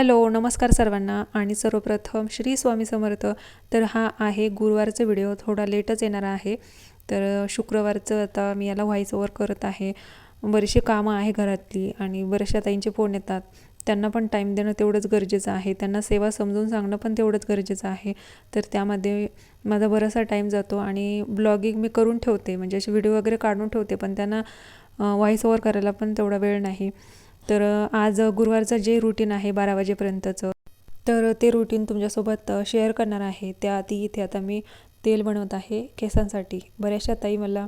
Hello नमस्कार सर्वांना आणि सर्वप्रथम श्री स्वामी समर्थ. तर हा आहे गुरुवारचा व्हिडिओ थोडा लेटच येणार आहे. तर शुक्रवारचं आता मी याला व्हॉइस ओवर करत आहे. बरीचशी कामं आहे घरातली आणि बऱ्याचशा ताईंचे फोन येतात. त्यांना पण टाईम देणं तेवढंच गरजेचं आहे. त्यांना सेवा समजून सांगणं पण तेवढंच गरजेचं आहे. तर त्यामध्ये माझा बराचसा टाईम जातो आणि ब्लॉगिंग मी करून ठेवते. म्हणजे असे व्हिडिओ वगैरे काढून ठेवते पण त्यांना व्हॉइस ओवर करायला पण तेवढा वेळ नाही. तर आज गुरुवारचं जे रुटीन आहे बारा वाजेपर्यंतचं तर ते रुटीन तुमच्यासोबत शेअर करणार आहे. त्याआधी इथे आता मी तेल बनवत आहे केसांसाठी. बऱ्याचशा ताई मला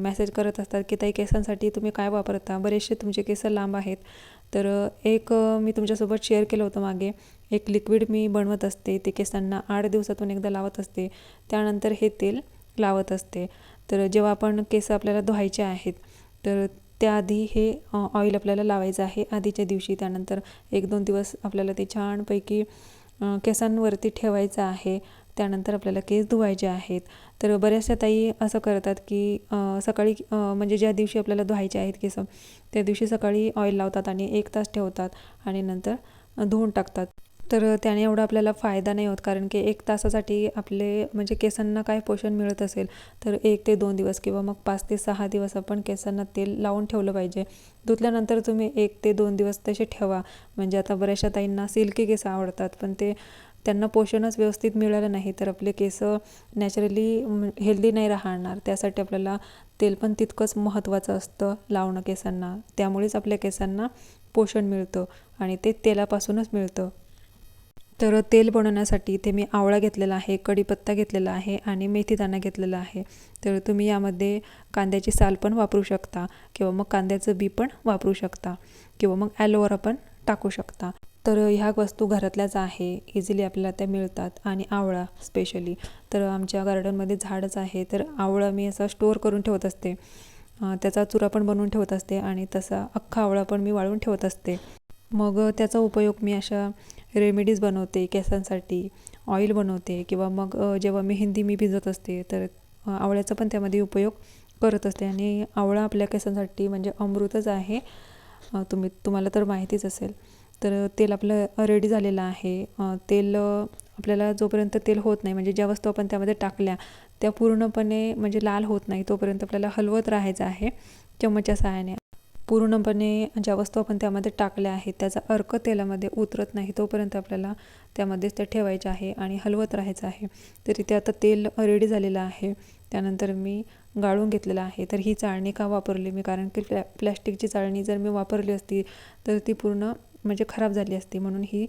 मेसेज करत असतात की ताई केसांसाठी तुम्ही काय वापरता? बरेचसे तुमचे केस लांब आहेत. तर एक मी तुमच्यासोबत शेअर केलं होतं मागे. एक लिक्विड मी बनवत असते. ते केसांना आठ दिवसातून एकदा लावत असते. त्यानंतर हे तेल लावत असते. तर जेव्हा आपण केस आपल्याला धुवायचे आहेत तर त्याआधी हे ऑईल ऑइल आपल्याला लावायचं आहे. आधीच्या दिवशी त्यानंतर एक दोन दिवस आपल्याला ते छानपैकी केसांवरती ठेवायचं आहे. त्यानंतर आपल्याला केस धुवायचे आहेत. तर बऱ्याचशा ताई असं करतात की सकाळी म्हणजे ज्या दिवशी आपल्याला धुवायचे आहेत केस त्या दिवशी सकाळी ऑइल लावतात आणि एक तास ठेवतात आणि नंतर धुवून टाकतात. तर त्याने एवढा आपल्याला फायदा नाही होत कारण की एक तासासाठी आपले म्हणजे केसांना काय पोषण मिळत असेल तर एक ते दोन दिवस किंवा मग पाच ते सहा दिवस आपण केसांना तेल लावून ठेवलं पाहिजे. धुतल्यानंतर तुम्ही एक ते दोन दिवस तसे ठेवा. म्हणजे आता बऱ्याचशा ताईंना सिल्की केस आवडतात पण ते त्यांना पोषणच व्यवस्थित मिळालं नाही तर आपले केस नॅचरली हेल्दी नाही राहणार. त्यासाठी आपल्याला तेल पण तितकंच महत्त्वाचं असतं लावणं केसांना. त्यामुळेच आपल्या केसांना पोषण मिळतं आणि ते तेलापासूनच मिळतं. तर तेल बनवण्यासाठी इथे मी आवळा घेतलेला आहे कढीपत्ता घेतलेला आहे आणि मेथीदाणा घेतलेला आहे. तर तुम्ही यामध्ये कांद्याची साल पण वापरू शकता किंवा मग कांद्याचं बी पण वापरू शकता किंवा मग ॲलोवेरा पण टाकू शकता. तर ह्या वस्तू घरातल्याच आहे इझिली आपल्याला त्या मिळतात आणि आवळा स्पेशली. तर आमच्या गार्डनमध्ये झाडच आहे तर आवळा मी असा स्टोअर करून ठेवत असते. त्याचा चुरा पण बनवून ठेवत असते आणि तसा अख्खा आवळा पण मी वाळून ठेवत असते. मग त्याचा उपयोग मी अशा रेमेडीज बनवते केसांसाठी ऑइल बनवते किंवा मग जेव्हा मेहंदी मी भिजत असते तर आवळ्याचा पण त्यामध्ये उपयोग करत असते. आणि आवळा आपल्या केसांसाठी म्हणजे अमृतच आहे तुम्ही तुम्हाला तर माहितीच असेल. तर तेल आपलं रेडी झालेलं आहे. तेल आपल्याला जोपर्यंत तेल होत नाही म्हणजे ज्या वस्तू आपण त्यामध्ये टाकल्या त्या पूर्णपणे म्हणजे लाल होत नाही तोपर्यंत आपल्याला हलवत राहायचं आहे चमच्या सहाय्याने पूर्णपणे ज्या वस्तू आपण त्यामध्ये टाकल्या आहेत त्याचा अर्क तेलामध्ये उतरत नाही तोपर्यंत आपल्याला त्यामध्येच त्या ठेवायच्या आहे आणि हलवत राहायचं आहे. तर इथे आता तेल रेडी झालेलं आहे. त्यानंतर मी गाळून घेतलेलं आहे. तर ही चाळणी का वापरली मी? कारण की प्लॅ प्लॅस्टिकची चाळणी जर मी वापरली असती तर ती पूर्ण म्हणजे खराब झाली असती. म्हणून ही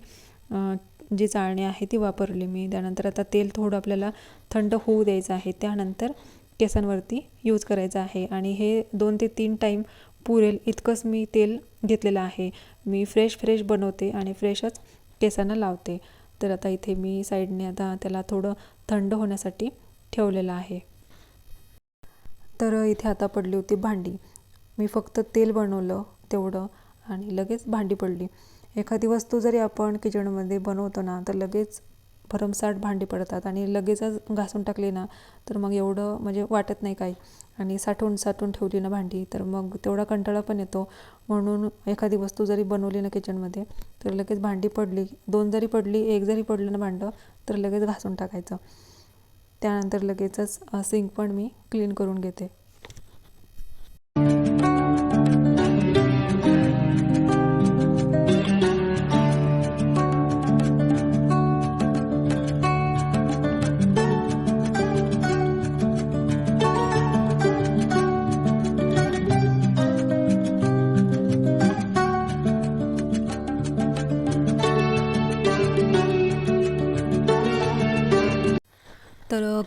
जी चाळणी आहे ती वापरली मी. त्यानंतर आता तेल थोडं आपल्याला थंड होऊ द्यायचं आहे. त्यानंतर केसांवरती यूज करायचं आहे. आणि हे दोन ते तीन टाईम पुरेल इतकंच मी तेल घेतलेलं आहे. मी फ्रेश फ्रेश बनवते आणि फ्रेशच केसांना लावते. तर आता इथे मी साईडने आता त्याला थोडं थंड होण्यासाठी ठेवलेलं आहे. तर इथे आता पडली होती भांडी. मी फक्त तेल बनवलं तेवढं आणि लगेच भांडी पडली. एखादी वस्तू जरी आपण किचनमध्ये बनवतो ना तर लगेच भरमसाठ भांडी पडतात आणि लगेचच घासून टाकली ना तर मग एवढं म्हणजे वाटत नाही काही. आणि साठवून साठवून ठेवली ना भांडी तर मग तेवढा कंटाळा पण येतो. म्हणून एखादी वस्तू जरी बनवली ना किचनमध्ये तर लगेच भांडी पडली दोन जरी पडली एक जरी पडलं ना भांडं तर लगेच घासून टाकायचं. त्यानंतर लगेचच सिंक पण मी क्लीन करून घेते.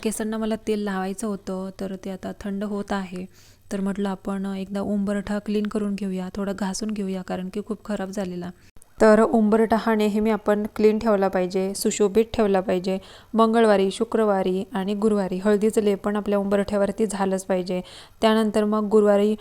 केसांना मला तेल लावायचं होतं तर ते आता थंड होत आहे. तर म्हटलं आपण एकदा उंबरठा क्लीन करून घेऊया थोडं घासून घेऊया कारण की खूप खराब झालेला. तर उंबरठा हा नेहमी आपण क्लीन ठेवला पाहिजे सुशोभित ठेवला पाहिजे. मंगळवारी शुक्रवारी आणि गुरुवारी हळदीचं लेपण आपल्या उंबरठ्यावरती झालंच पाहिजे. त्यानंतर मग गुरुवारी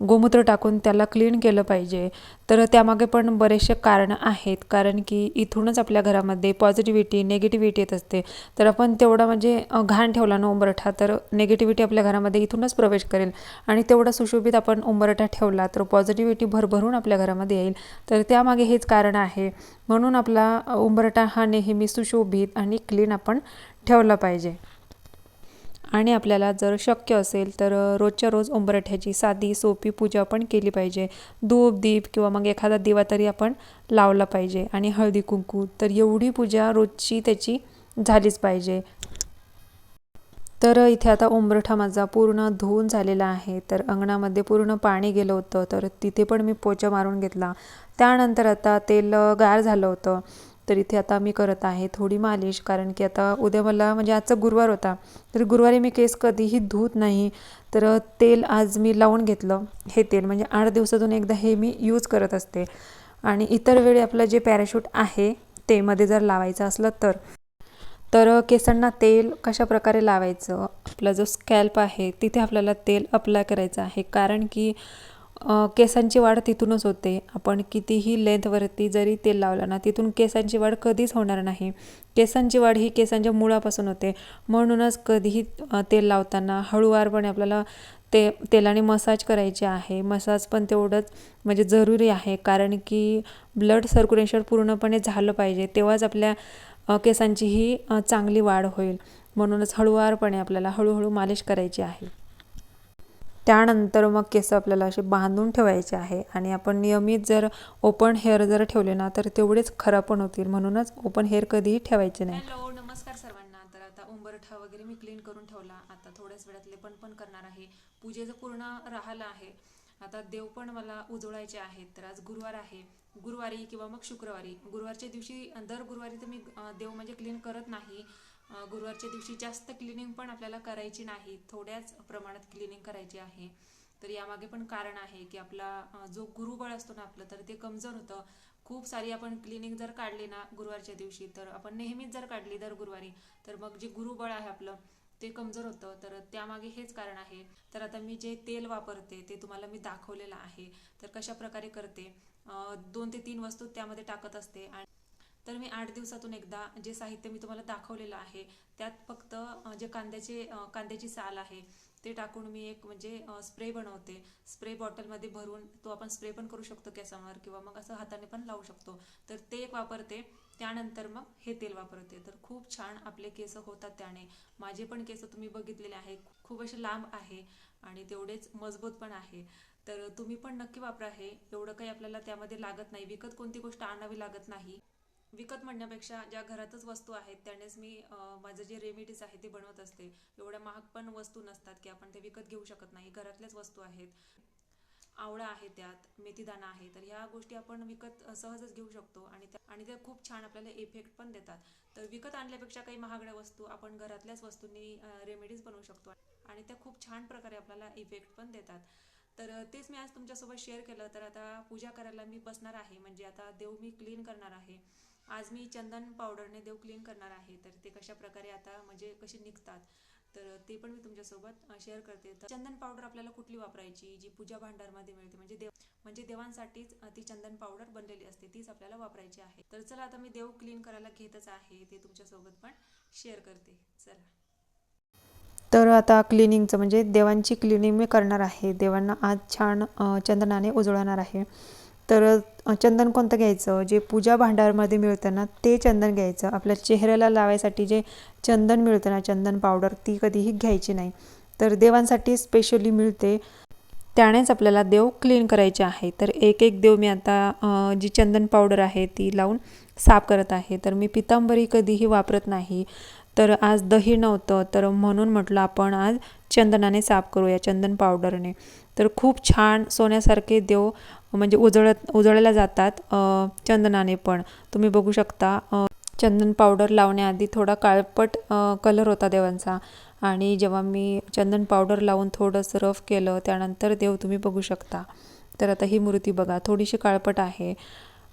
गोमूत्र टाकून त्याला क्लीन केलं पाहिजे. तर त्यामागे पण बरेचसे कारणं आहेत. कारण की इथूनच आपल्या घरामध्ये पॉझिटिव्हिटी निगेटिव्हिटी येत असते. तर आपण तेवढा म्हणजे घाण ठेवला ना उंबरठा तर निगेटिव्हिटी आपल्या घरामध्ये इथूनच प्रवेश करेल. आणि तेवढा सुशोभित आपण उंबरठा ठेवला तर पॉझिटिव्हिटी भरभरून आपल्या घरामध्ये येईल. तर त्यामागे हेच कारण आहे. म्हणून आपला उंबरठा हा नेहमी सुशोभित आणि क्लीन आपण ठेवला पाहिजे. आणि आपल्याला जर शक्य असेल तर रोजच्या रोज उंबरठ्याची साधी सोपी पूजा पण केली पाहिजे. धूप दीप किंवा मग एखादा दिवा तरी आपण लावला पाहिजे. आणि हळदी कुंकू तर एवढी पूजा रोजची त्याची झालीच पाहिजे. तर इथे आता उंबरठा माझा पूर्ण धुवून झालेला आहे. तर अंगणामध्ये पूर्ण पाणी गेलं होतं. तर तिथे पण मी पोचा मारून घेतला. त्यानंतर आता तेल गार झालं होतं. तर इथे आता मी करत आहे थोडी मालिश कारण की आता उद्या मला म्हणजे आजचा गुरुवार होता तर गुरुवारी मी केस कधीही धुत नाही. तर तेल आज मी लावून घेतलं हे तेल. म्हणजे आठ दिवसातून एकदा हे मी यूज करत असते. आणि इतर वेळी आपलं जे पॅराशूट आहे ते मध्ये जर लावायचं असलं तर. तर केसांना तेल कशा प्रकारे लावायचं? आपला जो स्कॅल्प आहे तिथे आपल्याला तेल अप्लाय करायचं आहे. कारण की केसांची वाढ तिथूनच होते. आपण कितीही लेंथवरती जरी तेल लावलं ना तिथून केसांची वाढ कधीच होणार नाही. केसांची वाढ ही केसांच्या मुळापासून होते. म्हणूनच कधीही तेल लावताना हळूवारपणे आपल्याला ते तेलाने मसाज करायचे आहे. मसाज पण तेवढंच म्हणजे जरुरी आहे. कारण की ब्लड सर्क्युलेशन पूर्णपणे झालं पाहिजे तेव्हाच आपल्या केसांची ही चांगली वाढ होईल. म्हणूनच हळूवारपणे आपल्याला हळूहळू मालिश करायची आहे. त्यानंतर मग केस आपल्याला असे बांधून ठेवायचे आहे. आणि आपण नियमित जर ओपन हेअर जर ठेवले ना तर तेवढेच खराब पण होतील. म्हणूनच ओपन हेअर कधीही ठेवायचे नाही. हॅलो नमस्कार सर्वांना. तर आता उंबरठा वगैरे मी क्लीन करून ठेवला. आता थोड्याच वेळात लेपन पण करणार आहे. पूजेचं पूर्ण राहिलं आहे. आता देव पण मला उजळायचे आहेत. तर आज गुरुवार आहे. गुरुवारी किंवा मग शुक्रवारी. गुरुवारच्या दिवशी दर गुरुवारी तर मी देव म्हणजे क्लीन करत नाही. गुरुवारच्या दिवशी जास्त क्लिनिंग पण आपल्याला करायची नाही. थोड्याच प्रमाणात क्लिनिंग करायची आहे. तर यामागे पण कारण आहे की आपला जो गुरुबळ असतो ना आपलं तर ते कमजोर होतं. खूप सारी आपण क्लिनिंग जर काढली ना गुरुवारच्या दिवशी तर आपण नेहमीच जर काढली दर गुरुवारी तर मग जे गुरुबळ आहे आपलं ते कमजोर होतं. तर त्यामागे हेच कारण आहे. तर आता मी जे तेल वापरते ते तुम्हाला मी दाखवलेलं आहे. तर कशा प्रकारे करते दोन ते तीन वस्तू त्यामध्ये टाकत असते आणि तर मी आठ दिवसातून एकदा जे साहित्य मी तुम्हाला दाखवलेलं आहे त्यात फक्त जे कांद्याचे कांद्याची साल आहे ते टाकून मी एक म्हणजे स्प्रे बनवते. स्प्रे बॉटलमध्ये भरून तो आपण स्प्रे पण करू शकतो केसांवर किंवा मग असं हाताने पण लावू शकतो. तर ते एक वापरते. त्यानंतर मग हे तेल वापरते. तर खूप छान आपले केस होतात त्याने. माझे पण केस तुम्ही बघितलेले आहे. खूप असे लांब आहे आणि तेवढेच मजबूत पण आहे. तर तुम्ही पण नक्की वापरा हे. एवढं काही आपल्याला त्यामध्ये लागत नाही. विकत कोणती गोष्ट आणावी लागत नाही. विकत म्हणण्यापेक्षा ज्या घरातच वस्तू आहेत त्यानेच मी माझं जे रेमेडीज आहे ते बनवत असते. एवढ्या महाग पण वस्तू नसतात की आपण ते विकत घेऊ शकत नाही. घरातल्याच वस्तू आहेत. आवळा आहे त्यात मेथीदाणा आहे. तर ह्या गोष्टी आपण विकत सहजच घेऊ शकतो आणि त्या आणि त्या खूप छान आपल्याला इफेक्ट पण देतात. तर विकत आणल्यापेक्षा काही महागड्या वस्तू आपण घरातल्याच वस्तूंनी रेमेडीज बनवू शकतो आणि त्या खूप छान प्रकारे आपल्याला इफेक्ट पण देतात. तर तेच मी आज तुमच्यासोबत शेअर केलं. तर आता पूजा करायला मी बसणार आहे. म्हणजे आता देव मी क्लीन करणार आहे. आज मी चंदन पावडरने देव क्लीन करणार आहे. तर ते कशा प्रकारे आता म्हणजे कसे निघतात तर ते पण मी तुमच्यासोबत शेअर करते. तर चंदन पावडर आपल्याला कुठली वापरायची? जी पूजा भांडारमध्ये मिळते म्हणजे देव म्हणजे देवांसाठीच ती चंदन पावडर बनलेली असते तीच आपल्याला वापरायची आहे. तर चला आता मी देव क्लीन करायला घेतच आहे ते तुमच्यासोबत पण शेअर करते. चला. तर आता क्लिनिंगचं म्हणजे देवांची क्लिनिंग मी करणार आहे. देवांना आज छान चंदनाने उजळणार आहे. तर चंदन कोणतं घ्यायचं? जे पूजा भांडारमध्ये मिळतं ना ते चंदन घ्यायचं. आपल्या चेहऱ्याला लावायसाठी जे चंदन मिळतं ना चंदन पावडर ती कधीही घ्यायची नाही. तर देवांसाठी स्पेशली मिळते. त्यानेच आपल्याला देव क्लीन करायचे आहे. तर एक एक देव मी आता जी चंदन पावडर आहे ती लावून साफ करत आहे. तर मी पितांबरी कधीही वापरत नाही. तर आज दही नव्हतं तर म्हणून म्हटलं आपण आज चंदनाने साफ करूया चंदन पावडरने. तर खूप छान सोन्यासारखे देव म्हणजे उजळत उजळल्या जातात चंदनाने पण. तुम्ही बघू शकता चंदन पावडर लावण्याआधी थोडा काळपट कलर होता देवांचा. आणि जेव्हा मी चंदन पावडर लावून थोडंसं रफ केलं त्यानंतर देव तुम्ही बघू शकता. तर आता ही मूर्ती बघा थोडीशी काळपट आहे.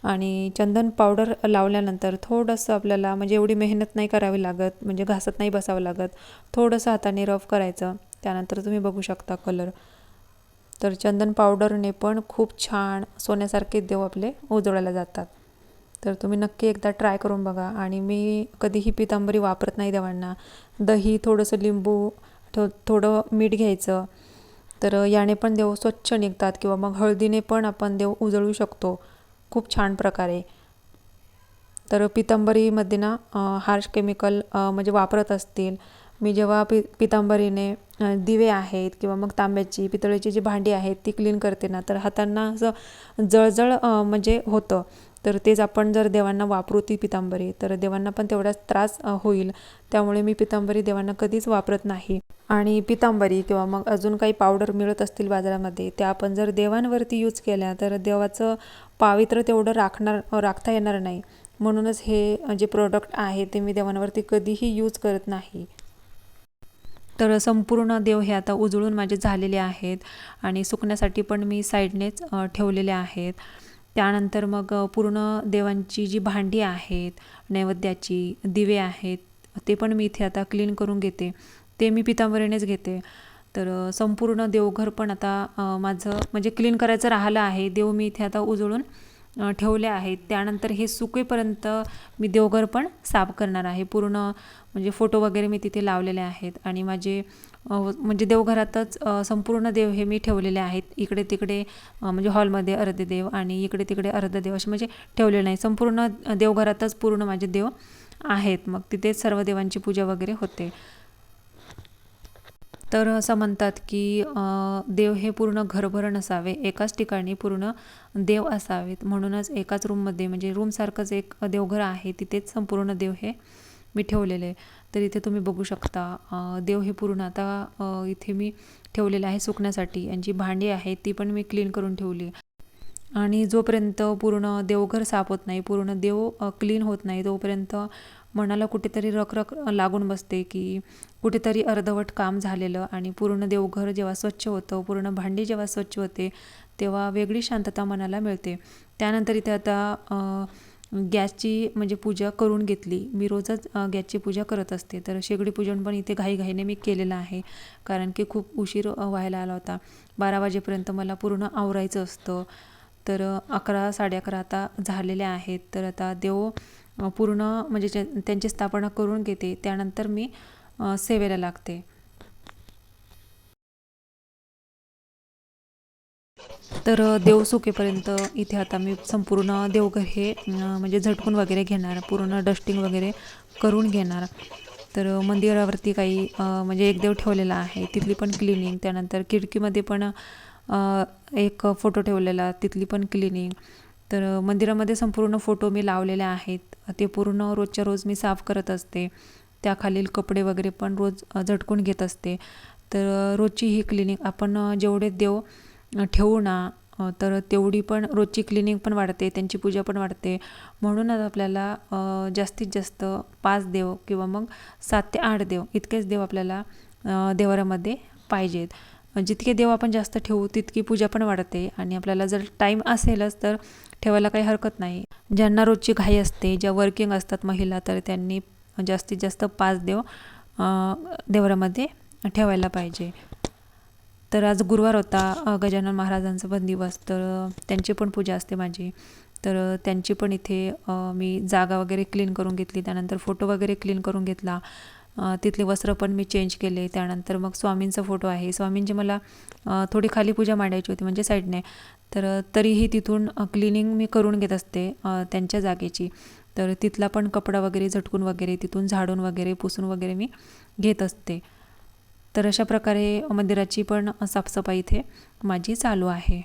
आणि चंदन पावडर लावल्यानंतर थोडंसं आपल्याला म्हणजे एवढी मेहनत नाही करावी लागत म्हणजे घासत नाही बसावं लागत. थोडंसं हाताने रफ करायचं. त्यानंतर तुम्ही बघू शकता कलर तर चंदन पावडरने पण खूप छान सोन्यासारखे देव आपले उजळायला जातात. तर तुम्ही नक्की एकदा ट्राय करून बघा. आणि मी कधीही पितांबरी वापरत नाही देवांना. दही थोडंसं लिंबू थो थोडं मीठ घ्यायचं. तर याने पण देव स्वच्छ निघतात किंवा मग हळदीने पण आपण देव उजळू शकतो. खूप छान प्रकारे. तर पितंबरीमध्ये ना हार्श केमिकल म्हणजे वापरत असतील. मी जेव्हा पि पितांबरीने दिवे आहेत किंवा मग तांब्याची पितळेची जी भांडी आहेत ती क्लीन करते ना तर हातांना असं जळजळ म्हणजे होतं. तर तेच आपण जर देवांना वापरू ती पितांबरी तर देवांना पण तेवढाच त्रास होईल. त्यामुळे मी पितांबरी देवांना कधीच वापरत नाही. आणि पितांबरी किंवा मग अजून काही पावडर मिळत असतील बाजारामध्ये त्या आपण जर देवांवरती यूज केल्या तर देवाचं पावित्र्य तेवढं राखणार राखता येणार नाही. म्हणूनच हे जे प्रोडक्ट आहे ते मी देवांवरती कधीही यूज करत नाही. तर संपूर्ण देव हे आता उजळून माझे झालेले आहेत आणि सुकण्यासाठी पण मी साईडनेच ठेवलेले आहेत. त्यानंतर मग पूर्ण देवांची जी भांडी आहेत नैवेद्याची दिवे आहेत ते पण मी इथे आता क्लीन करून घेते. ते मी पितांबरीनेच घेते. तर संपूर्ण देवघर पण आता माझं म्हणजे क्लीन करायचं राहिलं आहे. देव मी इथे आता उजळून ठेवले आहेत. त्यानंतर हे सुकेपर्यंत मी देवघर पण साफ करणार आहे. पूर्ण म्हणजे फोटो वगैरे मी तिथे लावलेले आहेत. आणि माझे म्हणजे देवघरातच संपूर्ण देव हे मी ठेवलेले आहेत. इकडे तिकडे म्हणजे हॉलमध्ये अर्धे देव आणि इकडे तिकडे अर्ध देव असे म्हणजे ठेवलेले नाही. संपूर्ण देवघरातच पूर्ण माझे देव आहेत. मग तिथेच सर्व देवांची पूजा वगैरे होते. तर असं म्हणतात की देव हे पूर्ण घरभर नसावे एकाच ठिकाणी पूर्ण देव असावेत. म्हणूनच एकाच रूममध्ये म्हणजे रूमसारखंच एक देवघर आहे तिथेच संपूर्ण देव हे मी ठेवलेले तर इथे तुम्ही बघू शकता देव हे पूर्ण आता इथे मी ठेवलेलं आहे सुकण्यासाठी. आणि जी भांडी आहे ती पण मी क्लीन करून ठेवली आणि जोपर्यंत पूर्ण देवघर साफ होत नाही पूर्ण देव क्लीन होत नाही तोपर्यंत मनाला कुठेतरी रखरख लागून बसते की कुठेतरी अर्धवट काम झालेलं आणि पूर्ण देवघर जेव्हा स्वच्छ होतं पूर्ण भांडी जेव्हा स्वच्छ होते तेव्हा वेगळी शांतता मनाला मिळते. त्यानंतर इथे आता गॅसची म्हणजे पूजा करून घेतली. मी रोजच गॅसची पूजा करत असते. तर शेगडी पूजन पण इथे घाईघाईने मी केलेलं आहे. कारण की खूप उशीर व्हायला आला होता. बारा वाजेपर्यंत मला पूर्ण आवरायचं असतं. तर अकरा साडे अकरा आता झालेले आहेत. तर आता देव पूर्ण म्हणजे त्यांची स्थापना करून घेते त्यानंतर मी सेवेला लागते. तर देव सुकेपर्यंत इथे आता मी संपूर्ण देवघर हे म्हणजे झटकून वगैरे घेणार पूर्ण डस्टिंग वगैरे करून घेणार. तर मंदिरावरती काही म्हणजे एक देव ठेवलेला आहे तिथली पण क्लिनिंग त्यानंतर खिडकीमध्ये पण एक फोटो ठेवलेला तिथली पण क्लिनिंग तर मंदिरामध्ये संपूर्ण फोटो मी लावलेले आहेत. ते पूर्ण रोजच्या रोज मी साफ करत असते. त्याखालील कपडे वगैरे पण रोज झटकून घेत असते. तर रोजची ही क्लिनिक आपण जेवढे देव ठेवू ना तर तेवढी पण रोजची क्लिनिक पण वाढते त्यांची पूजा पण वाढते. म्हणूनच आपल्याला जास्तीत जास्त पाच देव किंवा मग सात ते आठ देव इतकेच देव आपल्याला देवारामध्ये पाहिजेत. जितके देव आपण जास्त ठेवू तितकी पूजा पण वाढते. आणि आपल्याला जर टाईम असेलच तर ठेवायला काही हरकत नाही. ज्यांना रोजची घाई असते ज्या वर्किंग असतात महिला तर त्यांनी जास्तीत जास्त पाच देव देवरामध्ये ठेवायला पाहिजे. तर आज गुरुवार होता गजानन महाराजांचा पण दिवस तर त्यांची पण पूजा असते माझी. तर त्यांची पण इथे मी जागा वगैरे क्लीन करून घेतली त्यानंतर फोटो वगैरे क्लीन करून घेतला. तिथले वस्त्र पण मी चेंज केले. त्यानंतर मग स्वामींचा फोटो आहे. स्वामींची मला थोडी खाली पूजा मांडायची होती म्हणजे साईडने तर तरीही तिथून क्लिनिंग मी करून घेत असते त्यांच्या जागेची. तर तिथला पण कपडा वगैरे झटकून वगैरे तिथून झाडून वगैरे पुसून वगैरे मी घेत असते. तर अशा प्रकारे मंदिराची पण साफसफाई इथे माझी चालू आहे.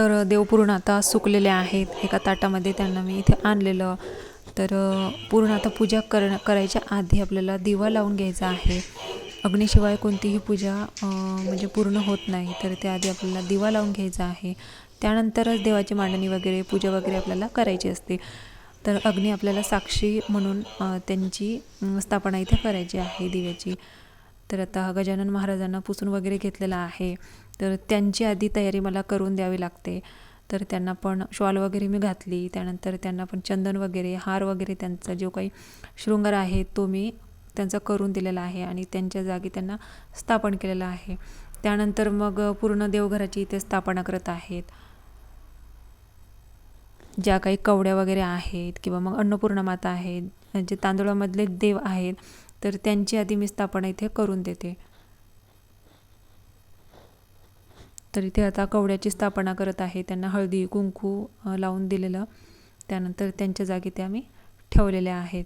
तर देव पूर्ण आता सुकलेले आहेत. एका ताटामध्ये त्यांना मी इथे आणलेलं. तर पूर्ण आता पूजा कर करायच्या आधी आपल्याला दिवा लावून घ्यायचा आहे. अग्नीशिवाय कोणतीही पूजा म्हणजे पूर्ण होत नाही. तर त्याआधी आपल्याला दिवा लावून घ्यायचा आहे. त्यानंतरच देवाची मांडणी वगैरे पूजा वगैरे आपल्याला करायची असते. तर अग्नी आपल्याला साक्षी म्हणून त्यांची स्थापना इथे करायची आहे दिव्याची. तर आता गजानन महाराजांना पुसून वगैरे घेतलेला आहे. तर त्यांची आधी तयारी मला करून द्यावी लागते. तर त्यांना पण शॉल वगैरे मी घातली. त्यानंतर त्यांना पण चंदन वगैरे हार वगैरे त्यांचा जो काही शृंगार आहे तो मी त्यांचा करून दिलेला आहे आणि त्यांच्या जागी त्यांना स्थापन केलेलं आहे. त्यानंतर मग पूर्ण देवघराची इथे स्थापना करत आहेत. ज्या काही कवड्या वगैरे आहेत किंवा मग अन्नपूर्णा माता आहेत जे तांदूळामधले देव आहेत तर त्यांची आधी मी स्थापना इथे करून देते. तर इथे आता कवड्याची स्थापना करत आहे. त्यांना हळदी कुंकू लावून दिलेलं. त्यानंतर त्यांच्या जागी त्या मी ठेवलेल्या आहेत.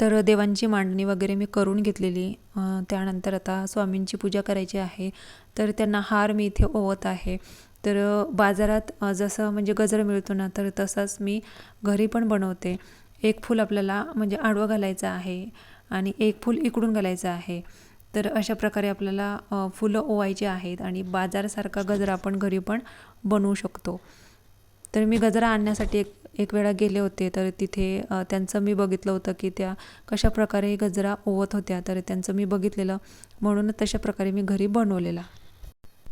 तर देवांची मांडणी वगैरे मी करून घेतलेली. त्यानंतर आता स्वामींची पूजा करायची आहे. तर त्यांना हार मी इथे ओवत आहे. तर बाजारात जसं म्हणजे गजर मिळतो ना तर तसाच मी घरी पण बनवते. एक फूल आपल्याला म्हणजे आडवं घालायचं आहे आणि एक फूल इकडून घालायचं आहे. तर अशा प्रकारे आपल्याला फुलं ओवायची आहेत आणि बाजारसारखा गजरा आपण घरी पण बनवू शकतो. तर मी गजरा आणण्यासाठी एक एक वेळा गेले होते तर तिथे त्यांचं मी बघितलं होतं की त्या कशा प्रकारे गजरा ओवत होत्या तर त्यांचं मी बघितलेलं. म्हणून तशा प्रकारे मी घरी बनवलेला.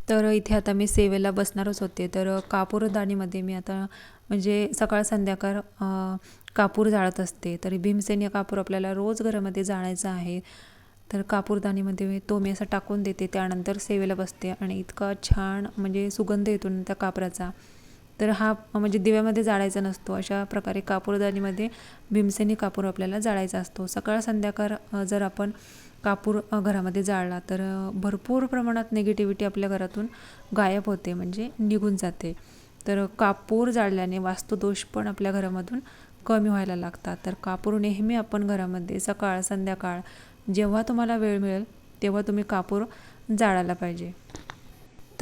तर इथे आता मी सेवेला बसणारच होते. तर कापूरदाणीमध्ये मी आता म्हणजे सकाळ संध्याकाळ कापूर जाळत असते. तर भीमसेनी कापूर आपल्याला रोज घरामध्ये जाळायचा आहे. तर कापूरदाणीमध्ये मी तो मी असा टाकून देते. त्यानंतर सेवेला बसते. आणि इतका छान म्हणजे सुगंध येतो ना त्या कापराचा. तर हा म्हणजे दिव्यामध्ये जाळायचा नसतो. अशा प्रकारे कापूरदानीमध्ये भीमसेनी कापूर आपल्याला जाळायचा असतो. सकाळ संध्याकाळ जर आपण कापूर घरामध्ये जाळला तर भरपूर प्रमाणात निगेटिव्हिटी आपल्या घरातून गायब होते म्हणजे निघून जाते. तर कापूर जाळल्याने वास्तुदोष पण आपल्या घरामधून कमी व्हायला लागतात. तर कापूर नेहमी आपण घरामध्ये सकाळ संध्याकाळ जेव्हा तुम्हाला वेळ मिळेल तेव्हा तुम्ही कापूर जाळायला पाहिजे.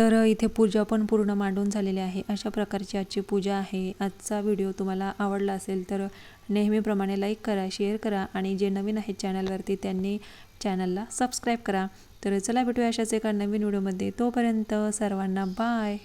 तर इथे पूजा पण पूर्ण मांडून झालेली आहे. अशा प्रकारची आजची पूजा आहे. आजचा व्हिडिओ तुम्हाला आवडला असेल तर नेहमीप्रमाणे लाईक करा शेअर करा आणि जे नवीन आहेत चॅनलवरती त्यांनी चॅनलला सबस्क्राईब करा. तर चला भेटूया अशाच एका नवीन व्हिडिओमध्ये. तोपर्यंत सर्वांना बाय.